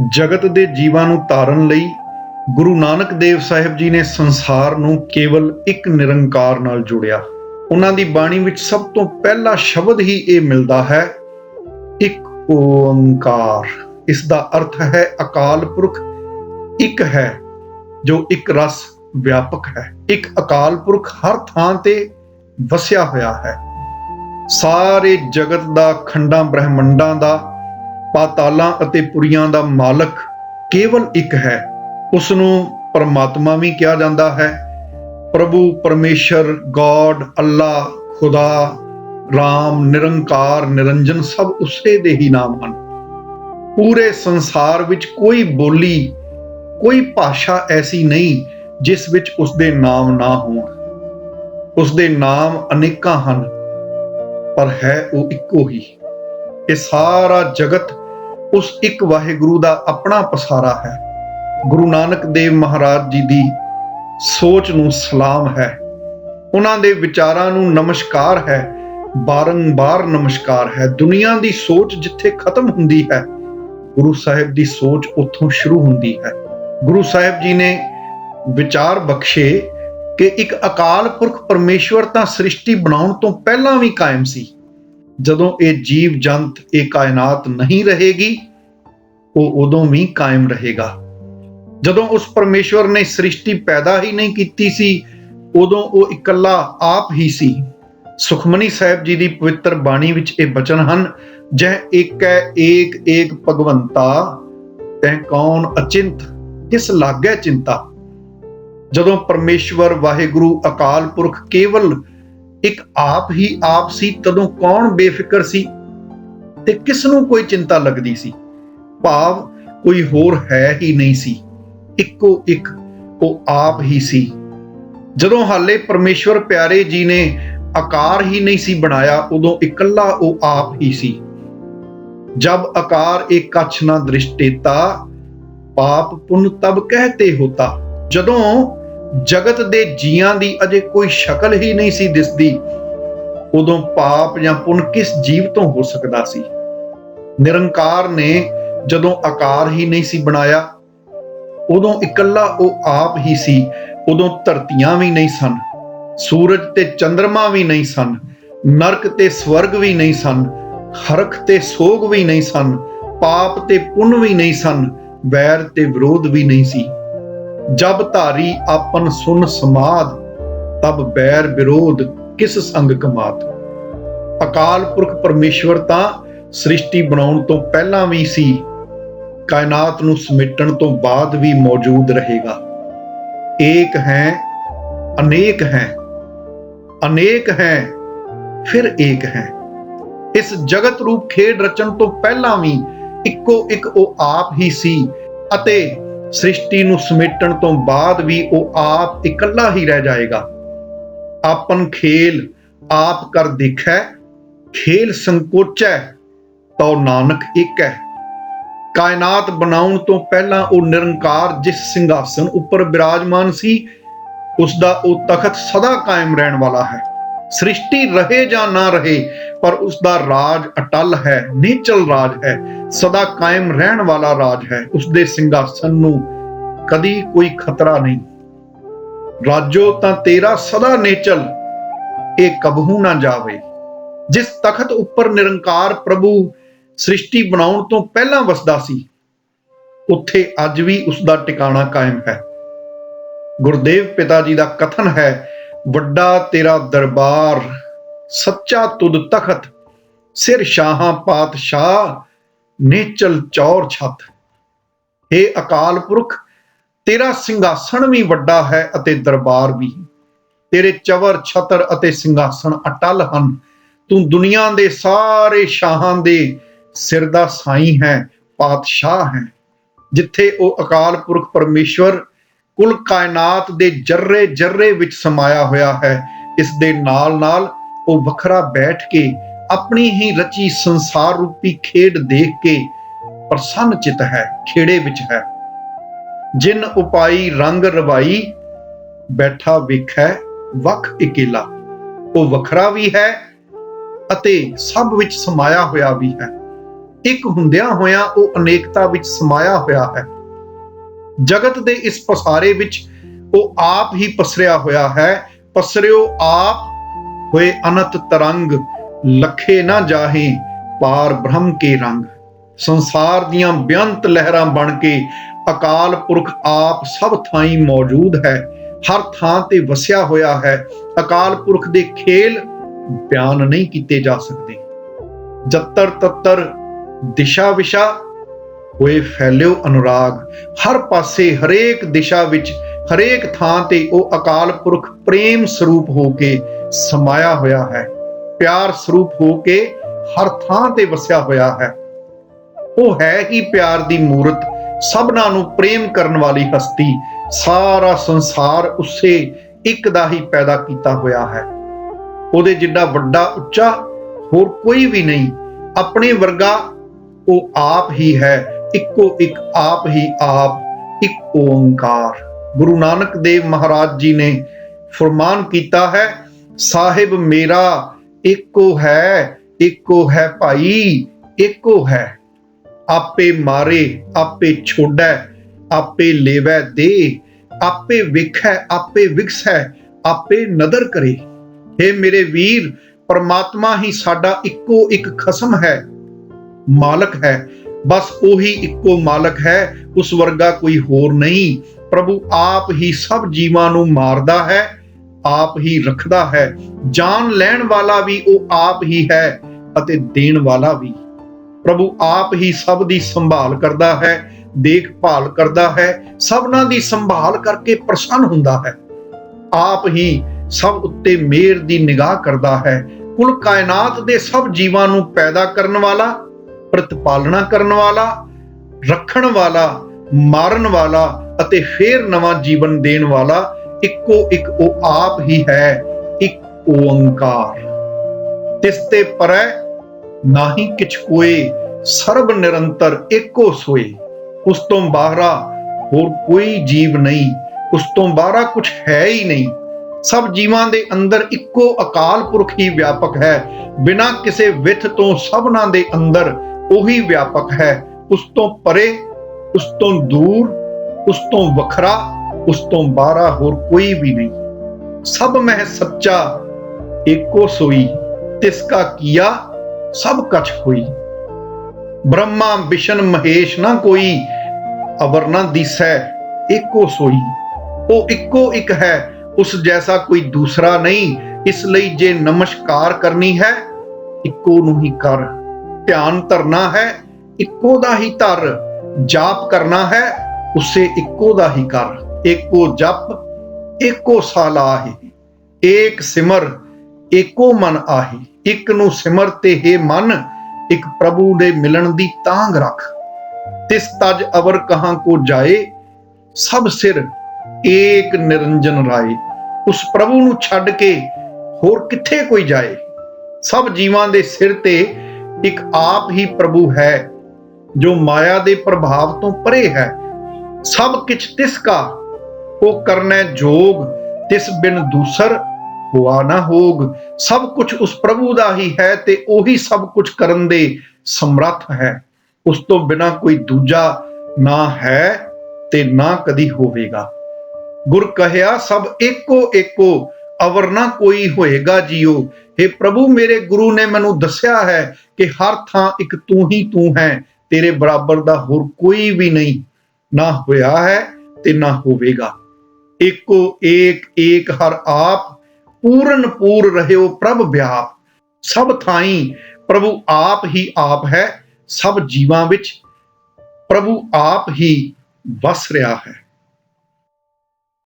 ਜਗਤ ਦੇ ਜੀਵਾਂ ਨੂੰ ਤਾਰਨ ਲਈ ਗੁਰੂ ਨਾਨਕ ਦੇਵ ਸਾਹਿਬ ਜੀ ਨੇ ਸੰਸਾਰ ਨੂੰ ਕੇਵਲ ਇੱਕ ਨਿਰੰਕਾਰ ਨਾਲ ਜੋੜਿਆ। ਉਹਨਾਂ ਦੀ ਬਾਣੀ ਵਿੱਚ ਸਭ ਤੋਂ ਪਹਿਲਾ ਸ਼ਬਦ ਹੀ ਇਹ ਮਿਲਦਾ ਹੈ, ਇੱਕ ਓੰਕਾਰ। ਇਸ ਦਾ ਅਰਥ ਹੈ ਅਕਾਲ ਪੁਰਖ। ਇੱਕ ਹੈ ਜੋ ਇੱਕ ਰਸ ਵਿਆਪਕ ਹੈ। ਇੱਕ ਅਕਾਲ ਪੁਰਖ ਹਰ ਥਾਂ ਤੇ ਵਸਿਆ ਹੋਇਆ ਹੈ। ਸਾਰੇ ਜਗਤ ਦਾ ਖੰਡਾਂ ਬ੍ਰਹਿਮੰਡਾਂ ਦਾ ਪਾਤਾਲਾਂ ਅਤੇ ਪੁਰੀਆਂ ਦਾ ਮਾਲਕ ਕੇਵਲ ਇੱਕ ਹੈ। ਉਸ ਨੂੰ ਪਰਮਾਤਮਾ ਵੀ ਕਿਹਾ ਜਾਂਦਾ ਹੈ। ਪ੍ਰਭੂ ਪਰਮੇਸ਼ਰ, ਗੋਡ ਅੱਲਾ ਖੁਦਾ, ਰਾਮ, ਨਿਰੰਕਾਰ, ਨਿਰੰਜਨ ਸਭ ਉਸੇ ਦੇ ਹੀ ਨਾਮ ਹਨ। ਪੂਰੇ ਸੰਸਾਰ ਵਿੱਚ ਕੋਈ ਬੋਲੀ, ਕੋਈ ਭਾਸ਼ਾ ਐਸੀ ਨਹੀਂ ਜਿਸ ਵਿੱਚ ਉਸ ਦੇ ਨਾਮ ਨਾ ਹੋਣ। ਉਸ ਦੇ ਨਾਮ ਅਨੇਕਾਂ ਹਨ, ਪਰ ਹੈ ਉਹ ਇੱਕੋ ਹੀ। ਇਹ ਸਾਰਾ ਜਗਤ ਉਸ ਇੱਕ ਵਾਹਿਗੁਰੂ ਦਾ ਆਪਣਾ ਪਸਾਰਾ ਹੈ। ਗੁਰੂ ਨਾਨਕ ਦੇਵ ਮਹਾਰਾਜ ਜੀ ਦੀ ਸੋਚ ਨੂੰ ਸਲਾਮ ਹੈ। ਉਹਨਾਂ ਦੇ ਵਿਚਾਰਾਂ ਨੂੰ ਨਮਸਕਾਰ ਹੈ। ਬਾਰੰਬਾਰ ਨਮਸਕਾਰ ਹੈ। ਦੁਨੀਆ ਦੀ ਸੋਚ ਜਿੱਥੇ ਖਤਮ ਹੁੰਦੀ ਹੈ, ਗੁਰੂ ਸਾਹਿਬ ਦੀ ਸੋਚ ਉੱਥੋਂ ਸ਼ੁਰੂ ਹੁੰਦੀ ਹੈ। ਗੁਰੂ ਸਾਹਿਬ ਜੀ ਨੇ ਵਿਚਾਰ ਬਖਸ਼ੇ ਕਿ ਇੱਕ ਅਕਾਲ ਪੁਰਖ ਪਰਮੇਸ਼ਵਰ ਤਾਂ ਸ੍ਰਿਸ਼ਟੀ ਬਣਾਉਣ ਤੋਂ ਪਹਿਲਾਂ ਵੀ ਕਾਇਮ ਸੀ। ਜਦੋਂ ਇਹ ਜੀਵ ਜੰਤ ਇਹ ਕਾਇਨਾਤ ਨਹੀਂ ਰਹੇਗੀ, ਉਹ ਉਦੋਂ ਵੀ ਕਾਇਮ ਰਹੇਗਾ। ਜਦੋਂ ਉਸ ਪਰਮੇਸ਼ਵਰ ਨੇ ਸ੍ਰਿਸ਼ਟੀ ਪੈਦਾ ਹੀ ਨਹੀਂ ਕੀਤੀ ਸੀ, ਉਦੋਂ ਉਹ ਇਕੱਲਾ ਆਪ ਹੀ ਸੀ। ਸੁਖਮਨੀ ਸਾਹਿਬ ਜੀ ਦੀ ਪਵਿੱਤਰ ਬਾਣੀ ਵਿੱਚ ਇਹ ਬਚਨ ਹਨ, ਜਹ ਏਕੈ ਏਕ ਏਕ ਭਗਵੰਤਾ ਤੈ ਕੌਣ ਅਚਿੰਤ, ਕਿਸ ਲਾਗੈ ਚਿੰਤਾ? ਜਦੋਂ ਪਰਮੇਸ਼ਵਰ ਵਾਹਿਗੁਰੂ ਅਕਾਲ ਪੁਰਖ ਕੇਵਲ ਇੱਕ ਆਪ ਹੀ ਆਪ ਸੀ, ਤਦੋਂ ਕੌਣ ਬੇਫਿਕਰ ਸੀ? ਤੇ ਕਿਸ ਨੂੰ ਕੋਈ ਚਿੰਤਾ ਲੱਗਦੀ ਸੀ? ਭਾਵ ਕੋਈ ਹੋਰ ਹੈ ਹੀ ਨਹੀਂ ਸੀ। ਇੱਕੋ ਇੱਕ, ਉਹ ਆਪ ਹੀ ਸੀ। ਜਦੋਂ ਹਾਲੇ ਪਰਮੇਸ਼ਵਰ ਪਿਆਰੇ ਜੀ ਨੇ ਆਕਾਰ ਹੀ ਨਹੀਂ ਸੀ ਬਣਾਇਆ, ਉਦੋਂ ਇਕੱਲਾ ਉਹ ਆਪ ਹੀ ਸੀ। ਜਬ ਆਕਾਰ ਇੱਕ ਕਛ ਨਾ ਦ੍ਰਿਸ਼ਟੇਤਾ, ਪਾਪ ਪੁੰਨ ਤਬ ਕਹਤੇ ਹੋਤਾ। ਜਦੋਂ ਜਗਤ ਦੇ ਜੀਆਂ ਦੀ ਅਜੇ ਕੋਈ ਸ਼ਕਲ ਹੀ ਨਹੀਂ ਸੀ ਦਿਸਦੀ। ਉਦੋਂ ਪਾਪ ਜਾਂ ਪੁੰਨ ਕਿਸ ਜੀਵ ਤੋਂ ਹੋ ਸਕਦਾ ਸੀ? ਨਿਰੰਕਾਰ ਨੇ ਜਦੋਂ ਆਕਾਰ ਹੀ ਨਹੀਂ ਸੀ ਬਣਾਇਆ, ਉਦੋਂ ਇਕੱਲਾ ਉਹ ਆਪ ਹੀ ਸੀ, ਉਦੋਂ ਧਰਤੀਆਂ ਵੀ ਨਹੀਂ ਸਨ, ਸੂਰਜ ਤੇ ਚੰ드ਰਮਾ ਵੀ ਨਹੀਂ ਸਨ, ਨਰਕ ਤੇ ਸਵਰਗ ਵੀ ਨਹੀਂ ਸਨ, ਹਰਖ ਤੇ ਸੋਗ ਵੀ ਨਹੀਂ ਸਨ, ਪਾਪ ਤੇ ਪੁੰਨ ਵੀ ਨਹੀਂ ਸਨ, ਵੈਰ ਤੇ ਵਿਰੋਧ ਵੀ ਨਹੀਂ ਸੀ। ਜਬ ਧਾਰੀ ਆਪਨ ਸੁਨ ਸਮਾਦ, ਤਬ ਬੈਰ ਵਿਰੋਧ ਕਿਸ ਸੰਗ ਕਮਾਤ? ਅਕਾਲ ਪੁਰਖ ਪਰਮੇਸ਼ਵਰ ਤਾਂ ਸ੍ਰਿਸ਼ਟੀ ਬਣਾਉਣ ਤੋਂ ਪਹਿਲਾਂ ਵੀ ਸੀ, ਕਾਇਨਾਤ ਨੂੰ ਸਮੇਟਣ ਤੋਂ ਬਾਅਦ ਵੀ ਮੌਜੂਦ ਰਹੇਗਾ। ਏਕ ਹੈ, ਅਨੇਕ ਹੈ ਅਨੇਕ ਹੈ, ਫਿਰ ਏਕ ਹੈ। ਇਸ ਜਗਤ ਰੂਪ ਖੇਡ ਰਚਣ ਤੋਂ ਪਹਿਲਾਂ ਵੀ ਇੱਕੋ ਇੱਕ ਉਹ ਆਪ ਹੀ ਸੀ ਅਤੇ ਸ੍ਰਿਸ਼ਟੀ ਨੂੰ ਸਮੇਟਣ ਤੋਂ ਬਾਅਦ ਵੀ ਉਹ ਆਪ ਇਕੱਲਾ ਹੀ ਰਹਿ ਜਾਏਗਾ। ਆਪਨ ਖੇਲ ਆਪ ਕਰ ਦੇਖੈ, ਖੇਲ ਸੰਕੋਚੈ, ਤਉ ਨਾਨਕ ਇੱਕ ਹੈ ਕਾਇਨਾਤ ਬਣਾਉਣ ਤੋਂ ਪਹਿਲਾਂ ਉਹ ਨਿਰੰਕਾਰ ਜਿਸ ਸਿੰਘਾਸਨ ਉੱਪਰ ਬਿਰਾਜਮਾਨ ਸੀ ਉਸ ਦਾ ਉਹ ਤਖਤ ਸਦਾ ਕਾਇਮ ਰਹਿਣ ਵਾਲਾ ਹੈ। ਸ੍ਰਿਸ਼ਟੀ ਰਹੇ ਜਾਂ ਨਾ ਰਹੇ, ਪਰ ਉਸ ਦਾ ਰਾਜ ਅਟਲ ਹੈ, ਨੀਚਲ ਰਾਜ ਹੈ, ਸਦਾ ਕਾਇਮ ਰਹਿਣ ਵਾਲਾ ਰਾਜ ਹੈ। ਉਸ ਦੇ ਸਿੰਘਾਸਨ ਨੂੰ ਕਦੀ ਕੋਈ ਖਤਰਾ ਨਹੀਂ। ਰਾਜੋ, ਤਾਂ ਤੇਰਾ ਸਦਾ ਨੇਚਲ, ਇਹ ਕਬਹੂ ਨਾ ਜਾਵੇ। ਜਿਸ ਤਖਤ ਉੱਪਰ ਨਿਰੰਕਾਰ ਪ੍ਰਭੂ ਸ੍ਰਿਸ਼ਟੀ ਬਣਾਉਣ ਤੋਂ ਪਹਿਲਾਂ ਵਸਦਾ ਸੀ, ਉੱਥੇ ਅੱਜ ਵੀ ਉਸ ਦਾ ਟਿਕਾਣਾ ਕਾਇਮ ਹੈ। ਗੁਰਦੇਵ ਪਿਤਾ ਜੀ ਦਾ ਕਥਨ ਹੈ ਵੱਡਾ ਤੇਰਾ ਦਰਬਾਰ, ਸੱਚਾ ਤੁਧ ਤਖਤ, ਸਿਰ ਸ਼ਾਹਾਂ ਪਾਤਸ਼ਾਹ, ਨੇਚਲ ਚੌਰ ਛੱਤ। ਏ ਅਕਾਲ ਪੁਰਖ, ਤੇਰਾ ਸਿੰਘਾਸਣ ਵੀ ਵੱਡਾ ਹੈ ਅਤੇ ਦਰਬਾਰ ਵੀ। ਤੇਰੇ ਚਵਰ, ਛਤਰ ਅਤੇ ਸਿੰਘਾਸਣ ਅਟਲ ਹਨ। ਤੂੰ ਦੁਨੀਆ ਦੇ ਸਾਰੇ ਸ਼ਾਹਾਂ ਦੇ ਸਿਰ ਦਾ ਸਾਈਂ ਹੈ, ਪਾਤਸ਼ਾਹ ਹੈ। ਜਿੱਥੇ ਉਹ ਅਕਾਲ ਪੁਰਖ ਪਰਮੇਸ਼ਵਰ ਕੁੱਲ ਕਾਇਨਾਤ ਦੇ ਜਰਰੇ ਜਰਰੇ ਵਿੱਚ ਸਮਾਇਆ ਹੋਇਆ ਹੈ। ਇਸ ਦੇ ਨਾਲ ਨਾਲ ਉਹ ਵੱਖਰਾ ਬੈਠ ਕੇ ਆਪਣੀ ਹੀ ਰਚੀ ਸੰਸਾਰ ਰੂਪੀ ਖੇਡ ਦੇਖ ਕੇ ਪ੍ਰਸੰਨ ਚਿਤ ਹੈ, ਖੇੜੇ ਵਿੱਚ ਹੈ। ਜਿਨ ਉਪਾਈ ਰੰਗ ਰਵਾਈ, ਬੈਠਾ ਵੇਖੈ ਵਖ ਇਕੇਲਾ। ਉਹ ਵੱਖਰਾ ਵੀ ਹੈ ਅਤੇ ਸਭ ਵਿੱਚ ਸਮਾਇਆ ਹੋਇਆ ਵੀ ਹੈ। ਇੱਕ ਹੁੰਦਿਆਂ ਹੋਇਆਂ ਉਹ ਅਨੇਕਤਾ ਵਿੱਚ ਸਮਾਇਆ ਹੋਇਆ ਹੈ। ਜਗਤ ਦੇ ਇਸ ਪਸਾਰੇ ਵਿੱਚ ਉਹ ਆਪ ਹੀ ਪਸਰਿਆ ਹੋਇਆ ਹੈ। ਪਸਰਿਓ ਆਪ ਹੋਏ ਅਨੰਤ ਤਰੰਗ, ਲਖੇ ਨਾ ਜਾਹੇ ਪਾਰ ਬ੍ਰਹਮ ਕੇ ਰੰਗ। ਸੰਸਾਰ ਦੀਆਂ ਬੇਅੰਤ ਲਹਿਰਾਂ ਬਣ ਕੇ ਅਕਾਲ ਪੁਰਖ ਆਪ ਸਭ ਥਾਈਂ ਮੌਜੂਦ ਹੈ। ਹਰ ਥਾਂ ਤੇ ਵਸਿਆ ਹੋਇਆ ਹੈ। ਅਕਾਲ ਪੁਰਖ ਦੇ ਖੇਲ ਬਿਆਨ ਨਹੀਂ ਕੀਤੇ ਜਾ ਸਕਦੇ। ਜੱਤਰ ਤੱਤਰ ਦਿਸ਼ਾ ਵਿਸ਼ਾ ਹੋਏ ਫੈਲਿਓ ਅਨੁਰਾਗ। ਹਰ ਪਾਸੇ ਹਰੇਕ ਦਿਸ਼ਾ ਵਿੱਚ, ਹਰੇਕ ਥਾਂ ਤੇ ਉਹ ਅਕਾਲ ਪੁਰਖ ਪ੍ਰੇਮ ਸਰੂਪ ਹੋ ਕੇ ਸਮਾਇਆ ਹੋਇਆ ਹੈ। ਪਿਆਰ ਸਰੂਪ ਹੋ ਕੇ ਹਰ ਥਾਂ ਤੇ ਵਸਿਆ ਹੋਇਆ ਹੈ। ਉਹ ਹੈ ਹੀ ਪਿਆਰ ਦੀ ਮੂਰਤ, ਸਭਨਾਂ ਨੂੰ ਪ੍ਰੇਮ ਕਰਨ ਵਾਲੀ ਹਸਤੀ। ਸਾਰਾ ਸੰਸਾਰ ਉਸੇ ਇੱਕ ਦਾ ਹੀ ਪੈਦਾ ਕੀਤਾ ਹੋਇਆ ਹੈ। ਉਹਦੇ ਜਿੱਡਾ ਵੱਡਾ ਉੱਚਾ ਹੋਰ ਕੋਈ ਵੀ ਨਹੀਂ, ਆਪਣੇ ਵਰਗਾ ਉਹ ਆਪ ਹੀ ਹੈ। ਇੱਕੋ ਇੱਕ ਆਪ ਹੀ ਆਪ ਇੱਕ ਓੰਕਾਰ। ਗੁਰੂ ਨਾਨਕ ਦੇਵ ਮਹਾਰਾਜ ਜੀ ਨੇ ਫਰਮਾਨ ਕੀਤਾ ਹੈ, ਸਾਹਿਬ ਮੇਰਾ, ਇੱਕੋ ਹੈ ਇੱਕੋ ਹੈ ਭਾਈ, ਇੱਕੋ ਹੈ। ਆਪੇ ਮਾਰੇ, ਆਪੇ ਛੋੜੈ, ਆਪੇ ਲੇਵੈ ਦੇ, ਆਪੇ ਵੇਖੈ, ਆਪੇ ਵਿਗਸੈ, ਆਪੇ ਨਦਰ ਕਰੇ। हे ਮੇਰੇ ਵੀਰ, ਪਰਮਾਤਮਾ ਹੀ ਸਾਡਾ ਇੱਕੋ ਇੱਕ ਖਸਮ ਹੈ, ਮਾਲਕ ਹੈ। ਬਸ ਉਹੀ ਇੱਕੋ ਮਾਲਕ ਹੈ, ਉਸ ਵਰਗਾ ਕੋਈ ਹੋਰ ਨਹੀਂ। ਪ੍ਰਭੂ ਆਪ ਹੀ ਸਭ ਜੀਵਾਂ ਨੂੰ ਮਾਰਦਾ ਹੈ, ਆਪ ਹੀ ਰੱਖਦਾ ਹੈ। ਜਾਨ ਲੈਣ ਵਾਲਾ ਵੀ ਉਹ ਆਪ ਹੀ ਹੈ ਅਤੇ ਦੇਣ ਵਾਲਾ ਵੀ। ਪ੍ਰਭੂ ਆਪ ਹੀ ਸਭ ਦੀ ਸੰਭਾਲ ਕਰਦਾ ਹੈ, ਦੇਖਭਾਲ ਕਰਦਾ ਹੈ, ਸਭਨਾਂ ਦੀ ਸੰਭਾਲ ਕਰਕੇ ਪ੍ਰਸੰਨ ਹੁੰਦਾ ਹੈ। ਆਪ ਹੀ ਸਭ ਉੱਤੇ ਮਿਹਰ ਦੀ ਨਿਗਾਹ ਕਰਦਾ ਹੈ। ਕੁੱਲ ਕਾਇਨਾਤ ਦੇ ਸਭ ਜੀਵਾਂ ਨੂੰ ਪੈਦਾ ਕਰਨ ਵਾਲਾ ਪ੍ਰਤਪਾਲਣਾ ਕਰਨ ਵਾਲਾ, ਰੱਖਣ ਵਾਲਾ, ਮਾਰਨ ਵਾਲਾ ਅਤੇ ਫੇਰ ਨਵਾਂ ਜੀਵਨ ਦੇਣ ਵਾਲਾ ਇੱਕੋ ਇੱਕ ਉਹ ਆਪ ਹੀ ਹੈ, ਇੱਕ ਓੰਕਾਰ। ਤਿਸ ਤੇ ਪਰੈ ਨਾਹੀ ਕਿਛ ਕੋਏ, ਸਰਬ ਨਿਰੰਤਰ ਏਕੋ ਸੋਏ। ਉਸ ਤੋਂ ਬਾਹਰਾ ਹੋਰ ਕੋਈ ਜੀਵ ਨਹੀਂ, ਉਸ ਤੋਂ ਬਾਹਰਾ ਕੁਝ ਹੈ ਹੀ ਨਹੀਂ। ਸਭ ਜੀਵਾਂ ਦੇ ਅੰਦਰ ਇੱਕੋ ਅਕਾਲ ਪੁਰਖ ਹੀ ਵਿਆਪਕ ਹੈ। ਬਿਨਾਂ ਕਿਸੇ ਵਿਥ ਤੋਂ ਸਭਨਾਂ ਦੇ ਅੰਦਰ ਉਹੀ ਵਿਆਪਕ ਹੈ। ਉਸ ਤੋਂ ਪਰੇ, ਉਸ ਤੋਂ ਦੂਰ, ਉਸ ਤੋਂ ਵੱਖਰਾ, ਉਸ ਤੋਂ ਬਾਹਰਾ ਹੋਰ ਕੋਈ ਵੀ ਨਹੀਂ। ਸਭ ਮਹਿ ਸੱਚਾ, ਏਕੋ ਸੋਈ, ਤਿਸ ਕਾ ਕੀਆ, ਸਭ ਕਛ ਹੋਈ। ਬ੍ਰਹਮਾ ਵਿਸ਼ਨ ਮਹੇਸ਼ ਨਾ ਕੋਈ, ਅਵਰ ਨਾ ਦਿਸੈ, ਏਕੋ ਸੋਈ। ਉਹ ਇੱਕੋ ਇੱਕ ਹੈ, ਉਸ ਜੈਸਾ ਕੋਈ ਦੂਸਰਾ ਨਹੀਂ, ਇਸ ਲਈ ਜੇ ਨਮਸਕਾਰ ਕਰਨੀ ਹੈ, ਇੱਕੋ ਨੂੰ ਹੀ ਕਰ। ਧਿਆਨ ਧਰਨਾ ਹੈ, ਇੱਕੋ ਦਾ ਹੀ ਧਰ ਜਾਪ ਕਰਨਾ ਹੈ, ਉਸੇ ਇੱਕੋ ਦਾ ਹੀ ਕਰ। ਏਕੋ ਜਪ ਏਕੋ ਸਾਲਾਹੀ, ਏਕ ਸਿਮਰ ਏਕੋ ਮਨ ਆਹੀ। ਇੱਕ ਨੂੰ ਸਿਮਰ ਤੇ ਹੈ ਮਨ, ਇੱਕ ਪ੍ਰਭੂ ਦੇ ਮਿਲਣ ਦੀ ਤਾਂਗ ਰੱਖ। ਤਿਸ ਤਜ ਅਵਰ ਕਹਾਂ ਕੋ ਜਾਏ, ਸਭ ਸਿਰ ਏਕ ਨਿਰੰਜਨ ਰਾਏ। ਉਸ ਪ੍ਰਭੂ ਨੂੰ ਛੱਡ ਕੇ ਹੋਰ ਕਿੱਥੇ ਕੋਈ ਜਾਏ? ਸਭ ਜੀਵਾਂ ਦੇ ਸਿਰ ਤੇ ਇੱਕ ਆਪ ਹੀ ਪ੍ਰਭੂ ਹੈ, ਜੋ ਮਾਇਆ ਦੇ ਪ੍ਰਭਾਵ ਤੋਂ ਪਰੇ ਹੈ। ਸਭ ਕਿਛ ਤਿਸ ਕਾ, ਉਹ ਕਰਨੈ ਜੋਗ, ਤਿਸ ਬਿਨ ਦੂਸਰ ਹੁਆ ਨਾ ਹੋਗ। ਸਭ ਕੁਝ ਉਸ ਪ੍ਰਭੂ ਦਾ ਹੀ ਹੈ ਤੇ ਉਹੀ ਸਭ ਕੁਝ ਕਰਨ ਦੇ ਸਮਰੱਥ ਹੈ। ਉਸ ਤੋਂ ਬਿਨਾ ਕੋਈ ਦੂਜਾ ਨਾ ਹੈ ਤੇ ਨਾ ਕਦੀ ਹੋਵੇਗਾ। ਗੁਰ ਕਹਿਆ, ਸਭ ਏਕੋ ਏਕੋ ਅਵਰ ਨਾ ਕੋਈ ਹੋਏਗਾ ਜੀਓ। हे ਪ੍ਰਭੂ, ਮੇਰੇ ਗੁਰੂ ਨੇ ਮੈਨੂੰ ਦੱਸਿਆ ਹੈ ਕਿ ਹਰ ਥਾਂ ਇੱਕ ਤੂੰ ਹੀ ਤੂੰ ਹੈ। ਤੇਰੇ ਬਰਾਬਰ ਦਾ ਹੋਰ ਕੋਈ ਵੀ ਨਹੀਂ। ਨਾ ਹੋਇਆ ਹੈ ਤੇ ਨਾ ਹੋਵੇਗਾ। ਏਕੋ ਏਕ ਏਕ ਹਰ ਆਪ, ਪੂਰਨ ਪੂਰ ਰਹਿਓ ਪ੍ਰਭ ਵਿਆਪ। ਸਭ ਥਾਈ ਪ੍ਰਭੂ ਆਪ ਹੀ ਆਪ ਹੈ। ਸਭ ਜੀਵਾਂ ਵਿੱਚ ਪ੍ਰਭੂ ਆਪ ਹੀ ਵਸ ਰਿਹਾ ਹੈ।